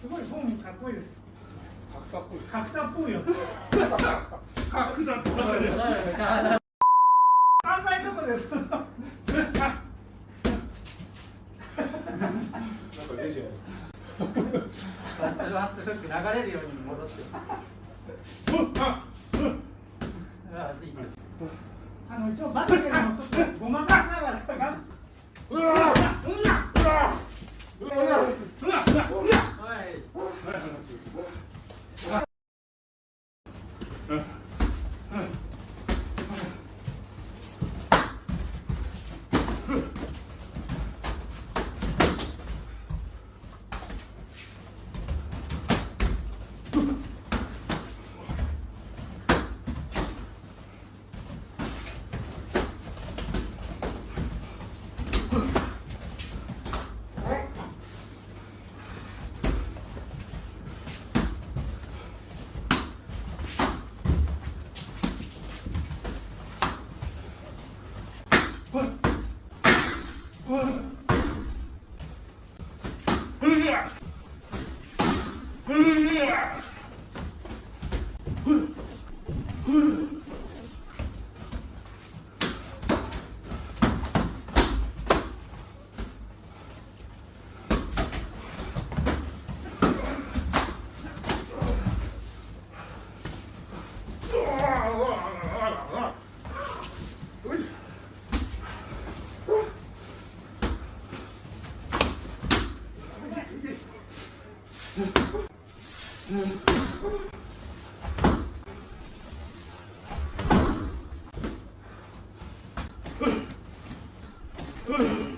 すごいフォームかっこいいです。角田っぽい。よ。角だって中であんまりとこですなんか出ちゃう流れるように戻って。ああいいですよ。あの一応バスケでもちょっとごまかしながら。がうわうわうわうわうわうわ 어? 어? はい。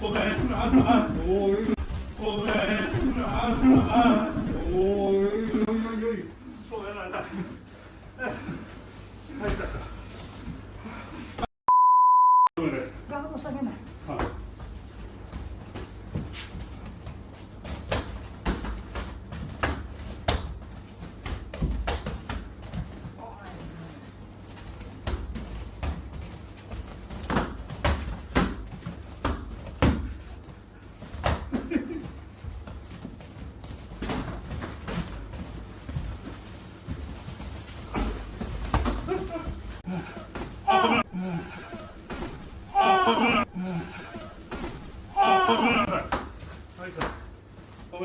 お前ななおいお前ななおいおいおいおいお前なな入ったかごめんねガード下げないはいあごめんなさい入ったご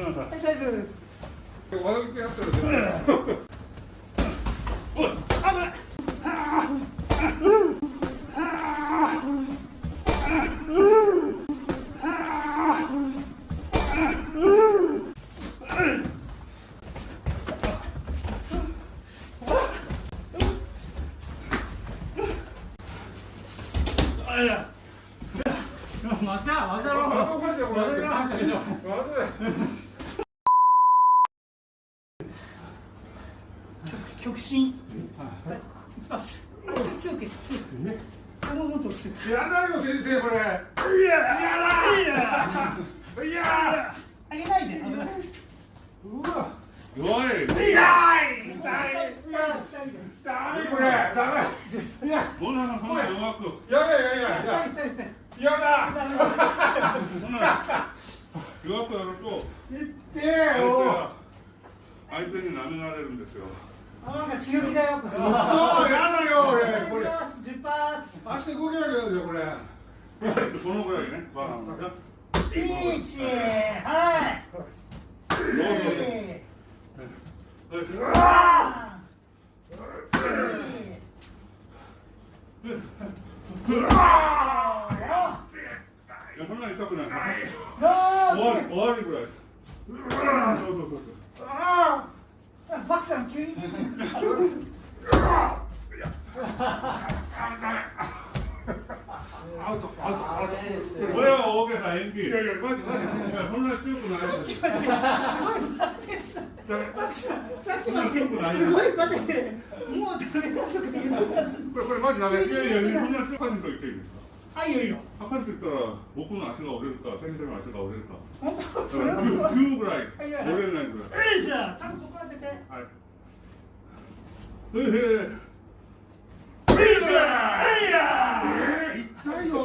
めんなさいはい大丈夫です悪気あったまたまた。また極真はい一発あ強く強くこの元してやだよ先生これいやいやいやあげないで危ないうわ弱い痛い痛いダメこれダメいやどんなのそんな弱くやべややや痛い痛い痛いやだ。弱くやると言って相手よ。は相手に舐められるんですよ。あなんか強気だよそうやだよ俺。これ。10発明日動けなくよこれ。このぐらいねバーナーがね一はい。どうぞ。二はいいやそんな痛くない終わり終わりぐらいそうそうそうそうああバクさん急にアウトアウトアウトこれは大げさ演技いやいやマジマジいやそんな強くないですさっきまですごい待ってもうダメだとか言うのこれこれマジダメいやいよいいよ測るってたら僕の足が折れるか先生の足が折れるか。本当？だから9 9ぐらいいや。折れないぐらい。よいしょちゃんとここ当てて。はい。へへ痛いよ。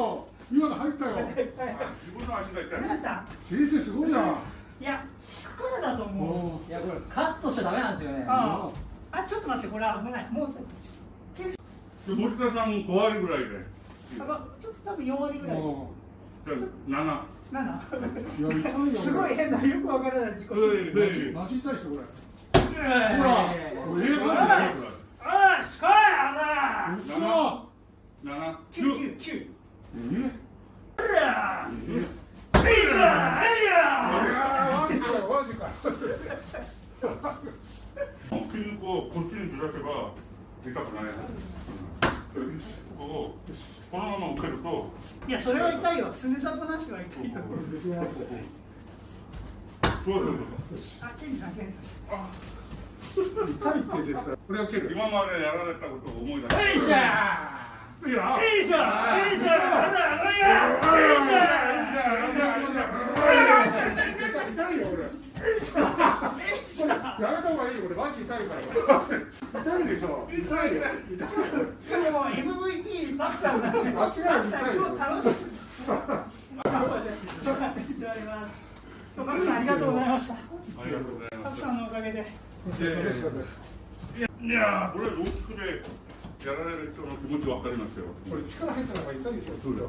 今の入ったよ。自分の足が痛い。先生すごいな。いや引くからだと思う。おいやこれカットしちゃダメなんですよね。あちょっと待ってこれ危ない。もう森田さん5割ぐらいでちょっと多分4割ぐらい。もじゃあ7なんだういや痛いよすごい変なよくわからない自己。マジ痛いっすよこれほらえー、マよし来いあらジで嘘7 9 9 9マジかマジか筋肉をこっちにずらせば痛くないこここのまま受けると。いやそれは痛いよすねざこなしは痛いよ。そうそうそう。あケンジさんケンジ痛いって絶対これを蹴る今までやられたことを思い出すよいしゃいいしょよいしょあらよいしょよいし痛いよ俺やめた方がいいよ俺マジ痛いから痛いでしょ痛いよ痛いよょでも MVP バクさんだね間違いない痛いよ今日楽しい座ります今日バクさんありがとうございましたありがとうございますバクさんのおかげでいやいやいやこれ大きくでやられる人の気持ちわかりますよ。これ力入ったのが痛いですよ。そうだよ